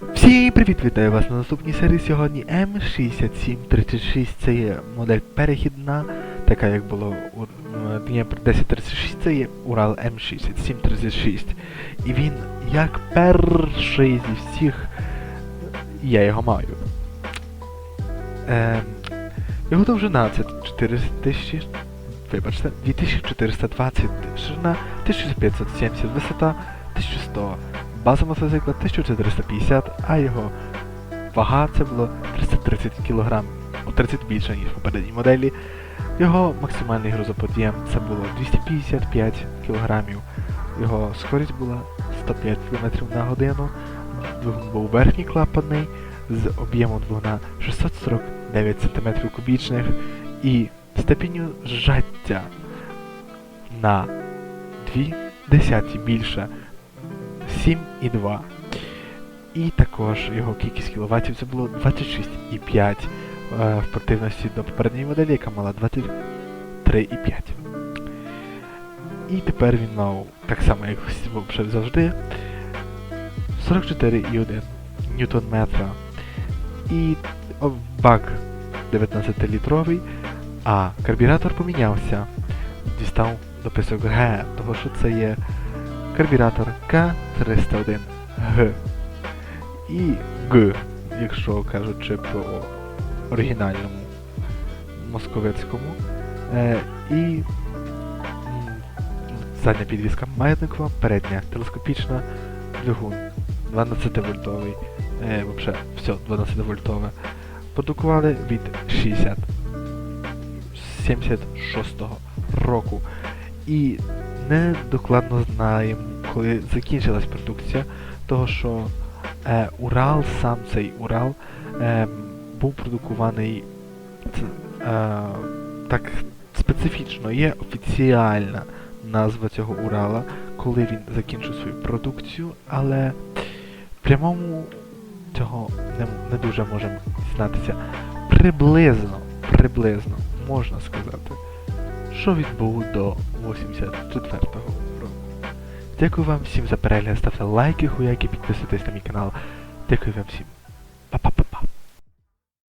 Всім привіт, вітаю вас на наступній серії сьогодні М6736. Це є модель перехідна, така як було у Дніпр 1036, це є Урал М6736. І він як перший зі всіх, я його маю. Ем, його довжина це 4000, вибачте, 2420, ширина 1570, висота 1100. База мотоцикла 1450, а його вага це було 330 кг, у 30 більше, ніж в попередній моделі. Його максимальний грузоподєм це було 255 кг. Його скорість була 105 км на годину. Двигун був верхній клапаний з об'ємом двигуна 649 см кубічних і степеню зжаття на 2 десяті більше 7,2. І також його кількість кіловатів це було 26,5 е, в противності до попередньої моделі, яка мала 23,5. І тепер він мав, так само як взагалі завжди, 44,1 ньютон метра. І бак 19-літровий, а карбюратор помінявся. Дістав дописок Г, того що це є карбюратор К301Г і Г, якщо кажучи про оригінальному московицькому. Е, і задня підвіска маятникова, передня телескопічна, двигун 12 вольтовий, е, вообще все 12 вольтове. Продукували від 60 76-го року. І не докладно знаємо, коли закінчилась продукція, того що е, Урал, сам цей Урал, е, був продукований ц- е, так специфічно. Є офіціальна назва цього Урала, коли він закінчив свою продукцію, але в прямому цього не, не дуже можемо дізнатися. Приблизно, приблизно можна сказати, що відбув до 84-го року. Дякую вам всім за перегляд, ставте лайки, хуяки, підписуйтесь на мій канал. Дякую вам всім. Па-па-па.